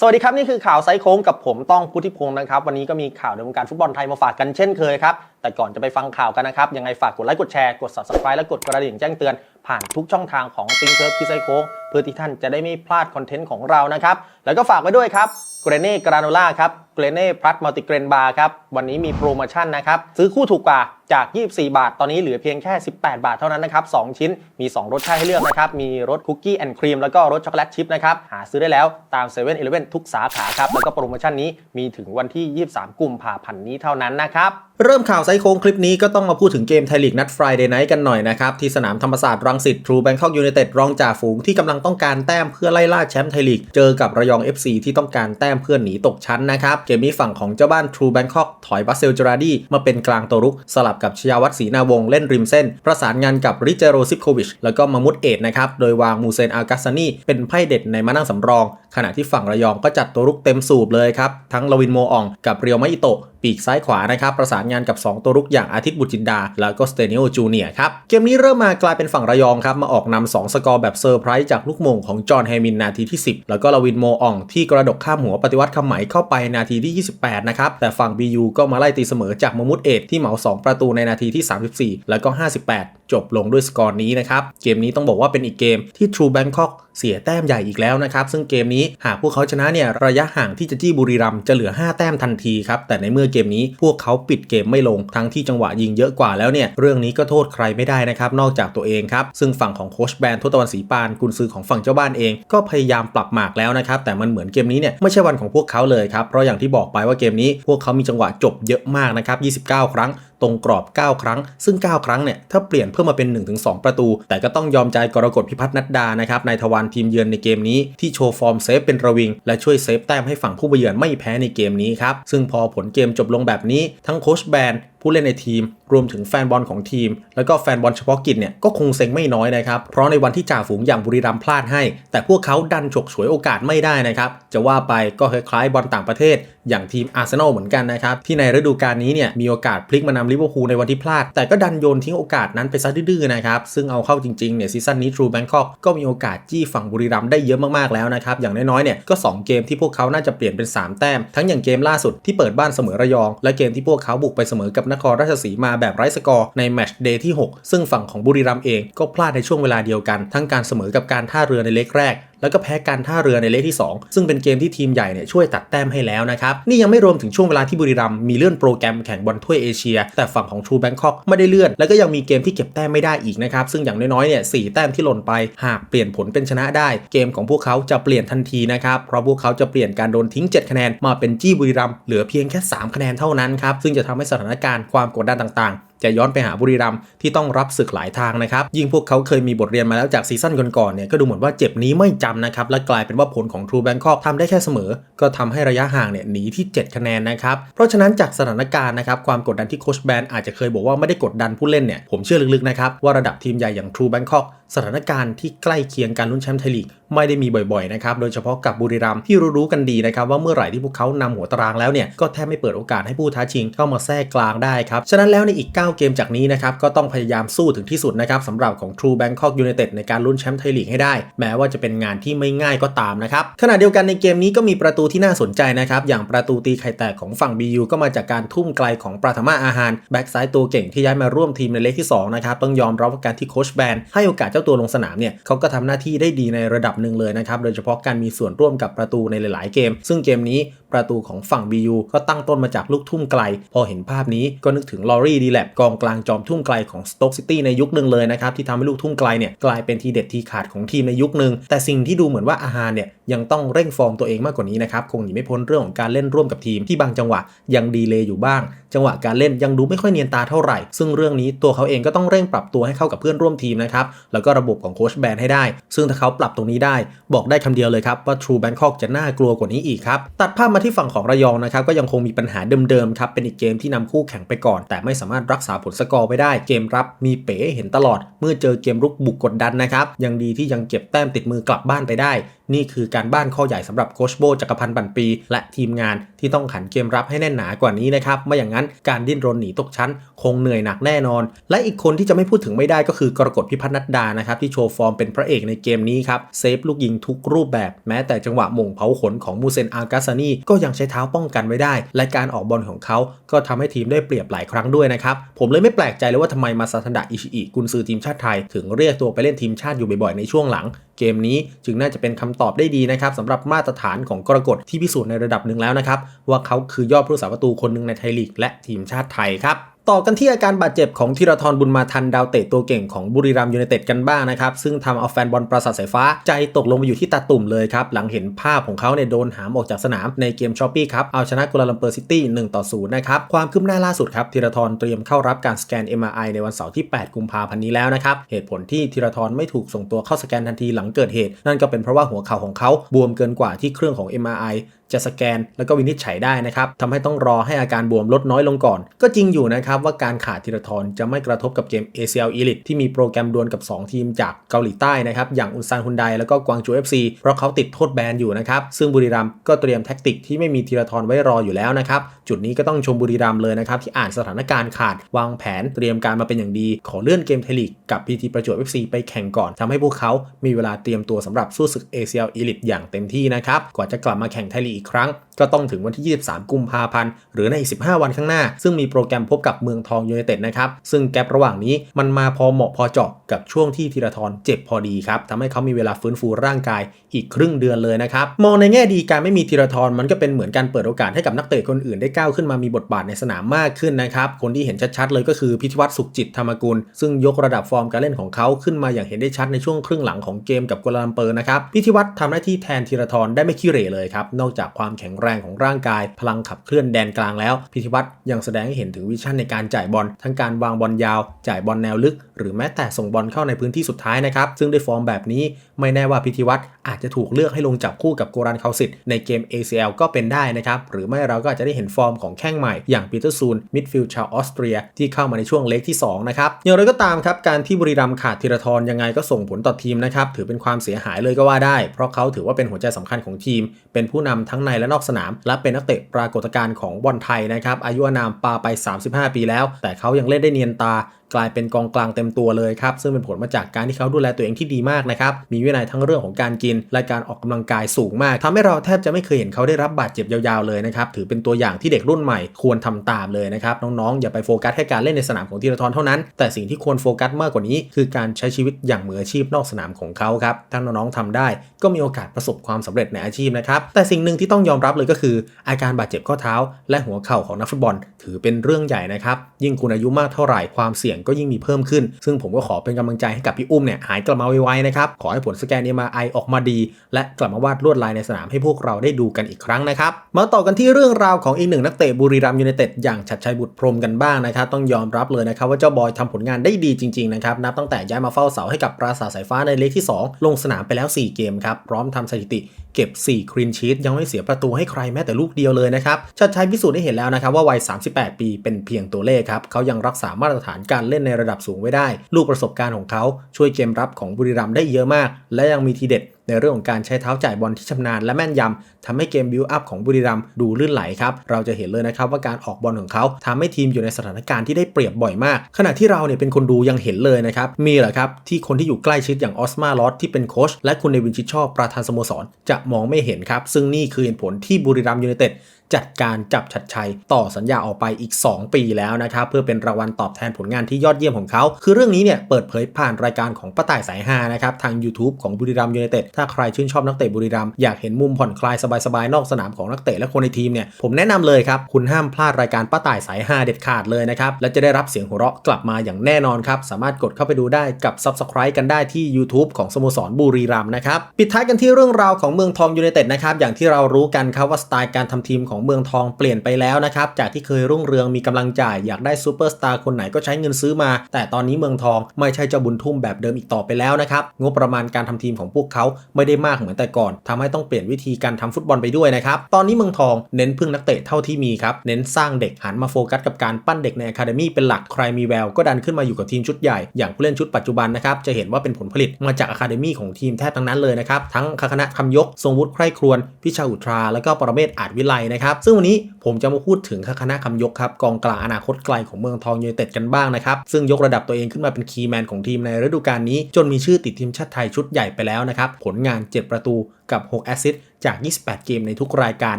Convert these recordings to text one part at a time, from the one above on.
สวัสดีครับ นี่คือข่าวไซโค้งกับผมต้องพุทธิพงศ์นะครับ วันนี้ก็มีข่าวในวงการฟุตบอลไทยมาฝากกันเช่นเคยครับ แต่ก่อนจะไปฟังข่าวกันนะครับ ยังไงฝากกดไลค์กดแชร์กด subscribe และกดกระดิ่งแจ้งเตือน ผ่านทุกช่องทางของติงเกิร์ฟที่ไซโค้งเพื่อที่ท่านจะได้ไม่พลาดคอนเทนต์ของเรานะครับแล้วก็ฝากไว้ด้วยครับเกรเน่กราโนล่าครับ เกรเน่พลัสมัลติเกรนบาร์ครับ วันนี้มีโปรโมชั่นนะครับ ซื้อคู่ถูกกว่าจาก 24 บาท ตอนนี้เหลือเพียงแค่ 18 บาทเท่านั้นนะครับ 2 ชิ้นมี 2 รสชาติให้เลือกนะครับ มีรสคุกกี้แอนด์ครีมแล้วก็รสช็อกโกแลตชิพนะครับ หาซื้อได้แล้วตาม7 e เ e ่ e อทุกสาขาครับ แล้วก็โปรโมชั่นนี้มีถึงวันที่ 23 กุมภาพันธ์นี้เท่านั้นนะครับเริ่มข่าวไซโค้งคลิปนี้ก็ต้องมาพูดถึงเกมไทยลีกนัด Friday Night กันหน่อยนะครับ ที่สนามธรรมศาสตร์รังสิตทรูแบงคอกยูไนเต็ดรองจ่าฝูงที่กำลังต้องการแต้มเพื่อไล่ล่าแชมป์ไทยลีกเจอกับระยอง FC ที่ต้องการแต้มเพื่อหนีตกชั้นนะครับเกมนี้ฝั่งของเจ้าบ้านทรูแบงคอกถอยบัสเซลจราดีมาเป็นกลางตัวรุก สลับกับชยาวัฒน์ศรีนาวงเล่นริมเส้น ประสานงานกับริเจโรซิปโควิช แล้วก็มามุดเอตนะครับ โดยวางมูเซนอากัสซานีเป็นไพ่เด็ดในมานั่งสำรอง ขณะที่ฝั่งระยองก็จัดตัวรุกเต็มสูบเลยครับ ทั้งลวินโมอองกับเรียวมาอิโตะปีกซ้ายขวานะครับ ประสานงานกับ 2 ตัวรุกอย่างอาทิตย์บุจินดา แล้วก็สเตเนโอจูเนียครับ เกมนี้เริ่มมากลายเป็นฝั่งระยองครับ มาออกนำ2สกอร์แบบเซอร์ไพรส์จากลูกมงของจอห์นแฮมินนาทีที่ 10 แล้วก็ลาวินโมอองที่กระดกข้ามหัวปฏิวัติคำไหมเข้าไปนาทีที่ 28 นะครับ แต่ฝั่ง BU ก็มาไล่ตีเสมอจากมมุดเอทที่เหมา 2 ประตูในนาทีที่ 34 แล้วก็ 58จบลงด้วยสกอร์นี้นะครับ เกมนี้ต้องบอกว่าเป็นอีกเกมที่ True Bangkok เสียแต้มใหญ่อีกแล้วนะครับ ซึ่งเกมนี้หากพวกเขาชนะเนี่ยระยะห่างที่จะจี้บุรีรัมจะเหลือ 5 แต้มทันทีครับ แต่ในเมื่อเกมนี้พวกเขาปิดเกมไม่ลงทั้งที่จังหวะยิงเยอะกว่าแล้วเนี่ยเรื่องนี้ก็โทษใครไม่ได้นะครับ นอกจากตัวเองครับ ซึ่งฝั่งของโคชแบนทศตวรรณศรีปานกุนซือของฝั่งเจ้าบ้านเอง ก็พยายามปรับหมากแล้วนะครับแต่มันเหมือนเกมนี้เนี่ยไม่ใช่วันของพวกเขาเลยครับเพราะอย่างที่บอกไปว่าเกมนี้พวกเขามีจังหวะจบเยอะมากนะครับ29 ครั้ง ตรงกรอบ 9 ครั้ง ซึ่ง 9 ครั้งเนี่ยถ้าเปลี่ยนเพิ่มมาเป็น 1-2 ประตู แต่ก็ต้องยอมใจกรกฎพิพัฒน์นัดดานะครับนายทวารทีมเยือนในเกมนี้ที่โชว์ฟอร์มเซฟเป็นระวิง และช่วยเซฟแต้มให้ฝั่งผู้เยือนไม่แพ้ในเกมนี้ครับซึ่งพอผลเกมจบลงแบบนี้ทั้งโคชแบน ผู้เล่นในทีม รวมถึงแฟนบอลของทีม แล้วก็แฟนบอลเฉพาะกิจเนี่ยก็คงเซ็งไม่น้อยนะครับ เพราะในวันที่จ่าฝูงอย่างบุรีรัมย์พลาดให้ แต่พวกเขาดันฉกฉวยโอกาสไม่ได้นะครับ จะว่าไปก็คล้ายๆบอลต่างประเทศ อย่างทีมอาร์เซนอลเหมือนกันนะครับ ที่ในฤดูกาลนี้เนี่ยมีโอกาสพลิกมานำลิเวอร์พูลในวันที่พลาด แต่ก็ดันโยนทิ้งโอกาสนั้นไปซะดื้อๆนะครับซึ่งเอาเข้าจริงๆเนี่ยซีซั่นนี้ทรูแบงคอกก็มีโอกาสจี้ฝั่งบุรีรัมย์ได้เยอะมากๆแล้วนะครับอย่างน้อยๆเนี่ยก็ 2 เกมที่พวกเขาน่าจะเปลี่ยนเป็น 3 แต้ม ทั้งอย่างเกมล่าสุดที่เปิดบ้านเสมอระยอง และเกมที่พวกเขาบุกไปเสมอกับนครราชสีมาแบบไร้สกอร์ในแมตช์เดย์ที่ 6 ซึ่งฝั่งของบุรีรัมย์เองก็พลาดในช่วงเวลาเดียวกัน ทั้งการเสมอกับการท่าเรือในเล็กแรกแล้วก็แพ้การท่าเรือในเลขที่ 2 ซึ่งเป็นเกมที่ทีมใหญ่เนี่ยช่วยตัดแต้มให้แล้วนะครับ นี่ยังไม่รวมถึงช่วงเวลาที่บุรีรัมมีเลื่อนโปรแกรมแข่งบอลถ้วยเอเชีย แต่ฝั่งของ True Bangkok ไม่ได้เลื่อน แล้วก็ยังมีเกมที่เก็บแต้มไม่ได้อีกนะครับ ซึ่งอย่างน้อยๆเนี่ยสแต้มที่หล่นไปหากเปลี่ยนผลเป็นชนะได้ เกมของพวกเขาจะเปลี่ยนทันทีนะครับเพราะพวกเขาจะเปลี่ยนการโดนทิ้ง 7 คะแนนมาเป็นจี้บุรีรัมเหลือเพียงแค่ 3 คะแนนเท่านั้นครับซึ่งจะทำให้สถานการณ์ความกดดันต่างๆจะย้อนไปหาบุรีรัมย์ที่ต้องรับศึกหลายทางนะครับ ยิ่งพวกเขาเคยมีบทเรียนมาแล้วจากซีซั่นก่อนๆเนี่ยก็ดูเหมือนว่าเจ็บนี้ไม่จำนะครับและกลายเป็นว่าผลของ True Bangkok ทำได้แค่เสมอ ก็ทำให้ระยะห่างเนี่ยหนีที่ 7 คะแนนนะครับเพราะฉะนั้นจากสถานการณ์นะครับความกดดันที่โคชแบนอาจจะเคยบอกว่าไม่ได้กดดันผู้เล่นเนี่ยผมเชื่อลึกๆนะครับว่าระดับทีมใหญ่อย่าง True Bangkok สถานการณ์ที่ใกล้เคียงการลุ้นแชมป์ไทยลีกไม่ได้มีบ่อยๆนะครับโดยเฉพาะกับบุรีรัมย์ที่รู้ๆกันดีนะครับว่าเมื่อไหร่ที่พวกเขานำหัวตารางแล้วเนี่ยก็แทบไม่เปิดโอกาสให้ผู้ท้าชิงเข้ามาแทรกกลางได้ครับฉะนั้นแล้วในอีก 9เกมจากนี้นะครับก็ต้องพยายามสู้ถึงที่สุดนะครับสำหรับของ True Bangkok United ในการลุ้นแชมป์ไทยลีกให้ได้ แม้ว่าจะเป็นงานที่ไม่ง่ายก็ตามนะครับขณะเดียวกันในเกมนี้ก็มีประตูที่น่าสนใจนะครับอย่างประตูตีไข่แตกของฝั่ง BU ก็มาจากการทุ่มไกลของปราธมาอาหารแบ็กซ้ายตัวเก่งที่ย้ายมาร่วมทีมในเลขที่2นะครับต้องยอมรับว่าการที่โคชแบนให้โอกาสเจ้าตัวลงสนามเนี่ยเขาก็ทำหน้าที่ได้ดีในระดับหนึ่งเลยนะครับโดยเฉพาะการมีส่วนร่วมกับประตูในหลาย ๆ เกม ซึ่งเกมนี้ประตูของฝั่ง BU ก็ตั้งต้นมาจากลูกทุ่มไกล พอเห็นภาพนี้ก็นึกถึงลอรี่ดีแลบกองกลางจอมทุ่มไกลของสโต๊กซิตี้ในยุคหนึ่งเลยนะครับที่ทำให้ลูกทุ่มไกลเนี่ยกลายเป็นทีเด็ดทีขาดของทีมในยุคหนึ่งแต่สิ่งที่ดูเหมือนว่าอาหารเนี่ยยังต้องเร่งฟอร์มตัวเองมากกว่านี้นะครับคงหนีไม่พ้นเรื่องของการเล่นร่วมกับทีมที่บางจังหวะยังดีเลย์อยู่บ้าง จังหวะการเล่นยังดูไม่ค่อยเนียนตาเท่าไหร่ ซึ่งเรื่องนี้ตัวเขาเองก็ต้องเร่งปรับตัวให้เข้ากับเพื่อนร่วมทีมนะครับแล้วก็ระบบของโค้ชแบนให้ได้ ซึ่งถ้าเขาปรับตรงนี้ได้ บอกได้คำเดียวเลยครับว่า True Bangkok จะน่ากลัวกว่านี้อีกครับตัดภาพมาที่ฝั่งของระยองนะครับก็ยังคงมีปัญหาเดิมๆครับเป็นอีกเกมที่นำคู่แข่งไปก่อน แต่ไม่สามารถรักษาผลสกอร์ไว้ได้ เกมรับมีเป๋เห็นตลอด เมื่อเจอเกมรุกบุกกดดันนะครับ ยังดีที่ยังเก็บแต้มติดมือกลับบ้านไปได้ นี่คือการบ้านข้อใหญ่สำหรับโคชโบจักรพันธ์บันปี และทีมงานที่ต้องขันเกมรับให้แน่นหนากว่านี้นะครับไม่อย่างนั้นการดิ้นรนหนีตกชั้น คงเหนื่อยหนักแน่นอน และอีกคนที่จะไม่พูดถึงไม่ได้ก็คือกรกฎพิพัฒน์นัดดานะครับที่โชว์ฟอร์มเป็นพระเอกในเกมนี้ครับเซฟลูกยิงทุกรูปแบบแม้แต่จังหวะหม่งเผาขนของมูเซนอากาซานีก็ยังใช้เท้าป้องกันไว้ได้ และการออกบอลของเขาก็ทำให้ทีมได้เปรียบหลายครั้งด้วยนะครับผมเลยไม่แปลกใจเลยว่าทำไมมาซาทันดะอิชิอิกุนซือทีมชาติไทยถึงเรียกตัวไปเล่นทีมชาติอยู่บ่อยๆในช่วงหลัง เกมนี้จึงน่าจะเป็นคำตอบได้ดีนะครับสำหรับมาตรฐานของกรกฎที่พิสูจน์ในระดับหนึ่งแล้วนะครับ ว่าเขาคือยอดผู้รักษาประตูคนหนึ่งในไทยลีกและทีมชาติไทยครับ ต่อกันที่อาการบาดเจ็บของธีรทรบุญมาทันดาวเตะตัวเก่งของบุรีรัมยูไนเต็ดกันบ้างนะครับ ซึ่งทำเอาแฟนบอลปราสาทสายฟ้าใจตกลงไปอยู่ที่ตาตุ่มเลยครับ หลังเห็นภาพของเขาเนี่ยโดนหามออกจากสนามในเกมชอปปี้ครับ เอาชนะกัวลาลัมเปอร์ซิตี้1ต่อ0นะครับ ความคืบหน้าล่าสุดครับธีรทรเตรียมเข้ารับการสแกน MRI ในวันเสาร์ที่ 8 กุมภาพันธ์นี้แล้วนะครับเหตุผลที่ธีรทรไม่ถูกส่งตัวเข้าสแกนทันทีหลังเกิดเหตุ นั่นก็เป็นเพราะว่าหัวเข่าของเขาบวมเกินกว่าที่เครื่องของ MRI จะสแกนแล้วก็วินิจฉัยได้นะครับทำให้ต้องรอให้อาการบวมลดน้อยลงก่อน ก็จริงอยู่นะครับว่าการขาดธีรทรจะไม่กระทบกับเกม ACL Elite ที่มีโปรแกรมดวลกับ 2 ทีมจากเกาหลีใต้นะครับอย่างอุนซานฮุนไดแล้วก็กวางจู FC เพราะเขาติดโทษแบนอยู่นะครับซึ่งบุรีรัมย์ก็เตรียมแท็กติกที่ไม่มีธีรทรไว้รออยู่แล้วนะครับจุดนี้ก็ต้องชมบุรีรัมย์เลยนะครับที่อ่านสถานการณ์ขาดวางแผนเตรียมการมาเป็นอย่างดี ขอเลื่อนเกมไทยลีกกับ PT ประจวบ FC ไปแข่งก่อนทำให้พวกเขามีเวลาเตรียมตัวสำหรับสู้ศึก ACL Elite อย่างเต็มที่นะครับกว่าจะกลับมาแข่งไทยลีกอีกครั้ง ก็ต้องถึงวันที่ 23 กุมภาพันธ์ หรือในอีก 15 วันข้างหน้า ซึ่งมีโปรแกรมพบกับเมืองทองยูไนเต็ดนะครับ ซึ่งแกลบระหว่างนี้มันมาพอเหมาะพอเจาะกับช่วงที่ธีรทรเจ็บพอดีครับทำให้เขามีเวลาฟื้นฟูร่างกายอีกครึ่งเดือนเลยนะครับ มองในแง่ดีการไม่มีธีรทรมันก็เป็นเหมือนการเปิดโอกาสให้กับนักเตะคนอื่นได้ก้าวขึ้นมามีบทบาทในสนามมากขึ้นนะครับ คนที่เห็นชัดๆเลยก็คือพิธิวัตรสุขจิตธรรมกุล ซึ่งยกระดับฟอร์มการเล่นของเขาขึ้นมาอย่างเห็นได้ชัดในช่วงครึ่งหลังของเกมกับกัวลาลัมเปอร์นะครับพิธิวัตรทำหน้าที่แทนธีรทรได้ไม่ขี้เหร่เลยครับนอกจากความแข็งแรแรงของร่างกาย พลังขับเคลื่อนแดนกลางแล้ว พิธิวัตรยังแสดงให้เห็นถึงวิชั่นในการจ่ายบอลทั้งการวางบอลยาว จ่ายบอลแนวลึก หรือแม้แต่ส่งบอลเข้าในพื้นที่สุดท้ายนะครับซึ่งด้วยฟอร์มแบบนี้ ไม่แน่ว่าพิธิวัตรอาจจะถูกเลือกให้ลงจับคู่กับโกรันเคาสิตในเกม ACL ก็เป็นได้นะครับ หรือไม่เราก็อาจจะได้เห็นฟอร์มของแข้งใหม่อย่างปีเตอร์ซูนมิดฟิลด์ชาวออสเตรียที่เข้ามาในช่วงเล็กที่ 2 นะครับ อย่างไรก็ตามครับ การที่บุรีรัมย์ขาดธีรทรยังไงก็ส่งผลต่อทีมนะครับ ถือเป็นความเสียหายเลยก็ว่าได้ เพราะเขาถือว่าเป็นหัวใจสำคัญของทีม เป็นผู้นำทั้งในและนอกสนาม และเป็นนักเตะปรากฏการณ์ของบอลไทยนะครับอายุอานามปาไป 35 ปีแล้ว แต่เขายังเล่นได้เนียนตากลายเป็นกองกลางเต็มตัวเลยครับ ซึ่งเป็นผลมาจากการที่เขาดูแลตัวเองที่ดีมากนะครับ มีวินัยทั้งเรื่องของการกินและการออกกำลังกายสูงมากทำให้เราแทบจะไม่เคยเห็นเขาได้รับบาดเจ็บยาวๆเลยนะครับ ถือเป็นตัวอย่างที่เด็กรุ่นใหม่ควรทำตามเลยนะครับ น้องๆ อย่าไปโฟกัสแค่การเล่นในสนามของธีรทรเท่านั้น แต่สิ่งที่ควรโฟกัสมากกว่านี้คือการใช้ชีวิตอย่างมืออาชีพนอกสนามของเขาครับ ถ้าน้องๆทำได้ ก็มีโอกาสประสบความสำเร็จในอาชีพนะครับ แต่สิ่งหนึ่งที่ต้องยอมรับเลยก็คือ อาการบาดเจ็บข้อเท้า และหัวเข่าของนักฟุตบอล ถือเป็นเรื่องใหญ่นะครับ ยิ่งคุณอายุมากเท่าไหร่ความเสี่ยงก็ยิ่งมีเพิ่มขึ้น ซึ่งผมก็ขอเป็นกำลังใจให้กับพี่อุ้มเนี่ยหายกลับมาไวๆนะครับ ขอให้ผลสแกน MRI อออกมาดี และกลับมาวาดลวดลายในสนามให้พวกเราได้ดูกันอีกครั้งนะครับ มาต่อกันที่เรื่องราวของอีกหนึ่งนักเตะบุรีรัมยูไนเต็ดอย่างชัดชัยบุตรพรมกันบ้างนะครับต้องยอมรับเลยนะครับว่าเจ้าบอยทำผลงานได้ดีจริงๆนะครับนับตั้งแต่ย้ายมาเฝ้าเสาให้กับปราสาทสายฟ้าในเล็กที่ 2 ลงสนามไปแล้ว 4 เกมครับพร้อมทำสถิติเก็บ 4 ครีนชีตยังไม่เสียประตูให้ใครแม้แต่ลูกเดียวเลยนะครับชัดชัยพิสูจน์ได้เห็นแล้วนะครับว่าวัย 38 ปีเป็นเพียงตัวเลขครับเขายังรักษามาตรฐานการเล่นในระดับสูงไว้ได้ ลูกประสบการณ์ของเขาช่วยเกมรับของบุรีรัมย์ได้เยอะมาก และยังมีทีเด็ดในเรื่องของการใช้เท้าจ่ายบอลที่ชำนาญและแม่นยำทำให้เกมบิวอัพของบุรีรัมย์ดูลื่นไหลครับ เราจะเห็นเลยนะครับว่าการออกบอลของเขาทำให้ทีมอยู่ในสถานการณ์ที่ได้เปรียบบ่อยมาก ขณะที่เราเนี่ยเป็นคนดูยังเห็นเลยนะครับ มีเหรอครับ ที่คนที่อยู่ใกล้ชิดอย่างออสมาลอสที่เป็นโค้ชและคุณเนวินชิดชอบประธานสโมสร จะมองไม่เห็นครับ ซึ่งนี่คือเหตุผลที่บุรีรัมย์ยูไนเต็ดจัดการจับชัดชัย ต่อสัญญาออกไปอีก 2 ปีแล้วนะครับเพื่อเป็นรางวัลตอบแทนผลงานที่ยอดเยี่ยมของเขา คือเรื่องนี้เนี่ยเปิดเผยผ่านรายการของป้าต่ายสายฮานะครับทาง YouTube ของบุรีรัมยูไนเต็ดถ้าใครชื่นชอบนักเตะบุรีรัมอยากเห็นมุมผ่อนคลายสบายๆนอกสนามของนักเตะและคนในทีมเนี่ยผมแนะนำเลยครับคุณห้ามพลาดรายการป้าต่ายสายฮาเด็ดขาดเลยนะครับและจะได้รับเสียงหัวเราะกลับมาอย่างแน่นอนครับสามารถกดเข้าไปดูได้กับ Subscribe กันได้ที่ YouTube ของสโมสรบุรีรัมนะครับปิดท้ายกันที่เรื่องราวของเมืองทองยูไนเต็ดนะครับอย่างที่เรารู้กันครับว่าสไตล์การทำทีมของของเมืองทองเปลี่ยนไปแล้วนะครับ จากที่เคยรุ่งเรืองมีกำลังจ่ายอยากได้ซูเปอร์สตาร์คนไหนก็ใช้เงินซื้อมา แต่ตอนนี้เมืองทองไม่ใช่เจ้าบุญทุ่มแบบเดิมอีกต่อไปแล้วนะครับ งบประมาณการทำทีมของพวกเขาไม่ได้มากเหมือนแต่ก่อนทำให้ต้องเปลี่ยนวิธีการทำฟุตบอลไปด้วยนะครับ ตอนนี้เมืองทองเน้นพึ่งนักเตะเท่าที่มีครับ เน้นสร้างเด็กหันมาโฟกัสกับการปั้นเด็กในอะคาเดมี่เป็นหลัก ใครมีแววก็ดันขึ้นมาอยู่กับทีมชุดใหญ่ อย่างผู้เล่นชุดปัจจุบันนะครับ จะเห็นว่าเป็นผลผลิตมาจากอะคาเดมี่ของทีมแทบทั้งนั้นเลยนะครับ ทั้งคณะคำยก ทรงวุฒิใคร่ครวญพิชาอุทรา แล้วก็ปรเมศอาจวิไลนะครับซึ่งวันนี้ผมจะมาพูดถึงคณะคำยกครับกองกลางอนาคตไกลของเมืองทองยูไนเต็ดกันบ้างนะครับ ซึ่งยกระดับตัวเองขึ้นมาเป็นคีย์แมนของทีมในฤดูกาลนี้ จนมีชื่อติดทีมชาติไทยชุดใหญ่ไปแล้วนะครับ ผลงาน 7 ประตูกับ 6 แอสซิสต์จาก 28 เกมในทุกรายการ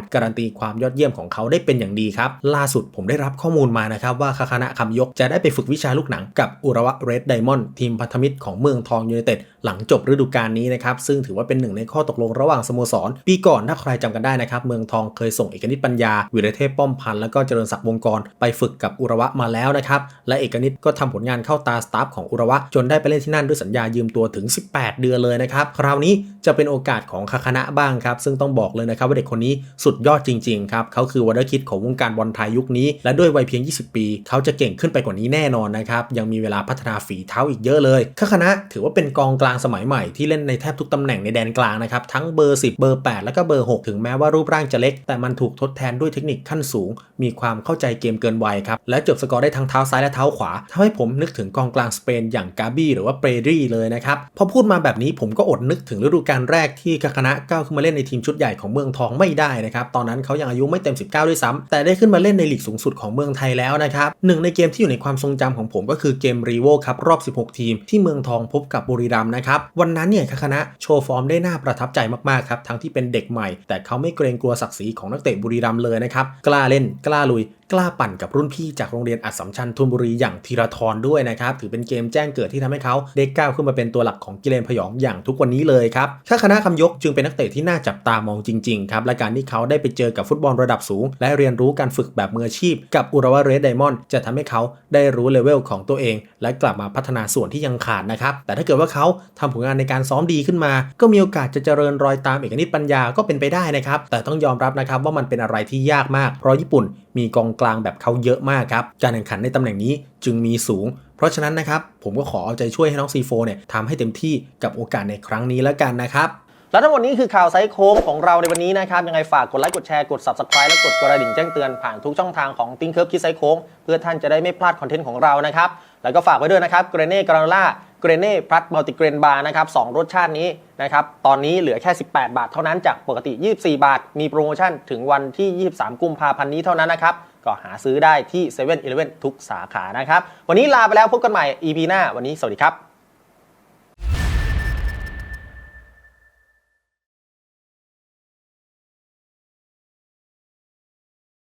การันตีความยอดเยี่ยมของเขาได้เป็นอย่างดีครับ ล่าสุดผมได้รับข้อมูลมานะครับว่าคณะคำยกจะได้ไปฝึกวิชาลูกหนังกับอุระวะเรดไดมอนด์ทีมพันธมิตรของเมืองทองยูไนเต็ดหลังจบฤดูกาลนี้นะครับซึ่งถือว่าเป็นหนึ่งในข้อตกลงระหว่างสโมสร ปีก่อนถ้าใครจำกันได้นะครับเมืองทองเคยส่งเอกนิตปัญญา วิรเทพป้อมพันธ์แล้วก็เจริญศักดิ์วงกรไปฝึกกับอุระวะมาแล้วนะครับและเอกนิตก็ทำผลงานเข้าตาสตาฟของอุระวะจนได้ไปเล่นที่นั่นด้วยสัญญายืมตัวถึง 18 เดือนเลยนะครับคราวนี้จะเป็นโอกาสของคคณะบ้างครับ ซึ่งต้องบอกเลยนะครับว่าเด็กคนนี้สุดยอดจริง ๆ ครับเขาคือวันเดอร์คิดของวงการบอลไทยยุคนี้ และด้วยวัยเพียง 20 ปี เขาจะเก่งขึ้นไปกว่านี้แน่นอนนะครับ ยังมีเวลาพัฒนาฝีเท้าอีกเยอะเลยคณะถือว่าเป็นกองกลางสมัยใหม่ที่เล่นในแทบทุกตำแหน่งในแดนกลางนะครับ ทั้งเบอร์ 10 เบอร์ 8 แล้วก็เบอร์ 6 ถึงแม้ว่ารูปร่างจะเล็ก แต่มันถูกทดแทนด้วยเทคนิคขั้นสูง มีความเข้าใจเกมเกินวัยครับและจบสกอร์ได้ทั้งเท้าซ้ายและเท้าขวาทำให้ผมนึกถึงกองกลางสเปนอย่างกาบี้หรือว่าเปรดี้เลยนะครับพอพูดมาแบบนี้ผมก็อดนึกถึงฤดูกาลแรกที่คณะก้าวขึ้นมาเล่นในทีมชุดใหญ่ของเมืองทองไม่ได้นะครับตอนนั้นเขายังอายุไม่เต็ม 19 ด้วยซ้ำแต่ได้ขึ้นมาเล่นในลีกสูงสุดของเมืองไทยแล้วนะครับหนึ่งในเกมที่อยู่ในความทรงจำของผมก็คือเกมรีโวครับรอบ 16 ทีม ที่เมืองทองพบกับบุรีรัมย์นะครับวันนั้นเนี่ยคณะโชว์ฟอร์มได้น่าประทับใจมากๆครับทั้งที่เป็นเด็กใหม่ แต่เขาไม่เกรงกลัวศักดิ์ศรีของนักเตะบุรีรัมย์เลยนะครับกล้าเล่นกล้าลุย กล้าปั่นกับรุ่นพี่จากโรงเรียนอัสสัมชัญธนบุรีอย่างธีรทรด้วยนะครับ ถือเป็นเกมแจ้งเกิดที่ทำให้เขาได้ก้าวขึ้นมาเป็นตัวหลักของกิเลนพยองอย่างทุกวันนี้เลยครับถ้าคณะคำยกจึงเป็นนักเตะที่น่าจับตามองจริงๆครับและการที่เขาได้ไปเจอกับฟุตบอลระดับสูง และเรียนรู้การฝึกแบบมืออาชีพ กับอุระวะเรดไดมอนด์จะทำให้เขาได้รู้เลเวลของตัวเอง และกลับมาพัฒนาส่วนที่ยังขาดนะครับแต่ถ้าเกิดว่าเขาทำผลงานในการซ้อมดีขึ้นมา ก็มีโอกาสจะเจริญรอยตามเอกนิตปัญญาก็เป็นไปได้นะครับแต่ต้องยอมรับนะครับว่ามันเป็นอะไรที่ยากมากเพราะญี่ปุ่นมีกองกลางแบบเขาเยอะมากครับ การแข่งขันในตำแหน่งนี้จึงมีสูง เพราะฉะนั้นนะครับ ผมก็ขอเอาใจช่วยให้น้องซีโฟเนี่ยทำให้เต็มที่กับโอกาสในครั้งนี้แล้วกันนะครับและทั้งหมดนี้คือข่าวไซส์โค้งของเราในวันนี้นะครับ ยังไงฝากกดไลค์กดแชร์กด subscribe และกดกระดิ่งแจ้งเตือนผ่านทุกช่องทางของติ้งเคิร์ฟคิดไซส์โค้งเพื่อท่านจะได้ไม่พลาดคอนเทนต์ของเรานะครับ แล้วก็ฝากไว้ด้วยนะครับเกรเน่กราโนล่าเกรเน่พลัสมัลติเกรนบาร์นะครับสองรสชาตินี้นะครับ ตอนนี้เหลือแค่ 18 บาทเท่านั้นจากปกติ 24 บาท มีโปรโมชั่นถึงวันที่ 23 กุมภาพันธ์นี้เท่านั้นนะครับ ก็หาซื้อได้ที่7 e เ e ่ e อทุกสาขานะครับ วันนี้ลาไปแล้วพบกันใหม่ EP หน้า วันนี้สวัสดีครับ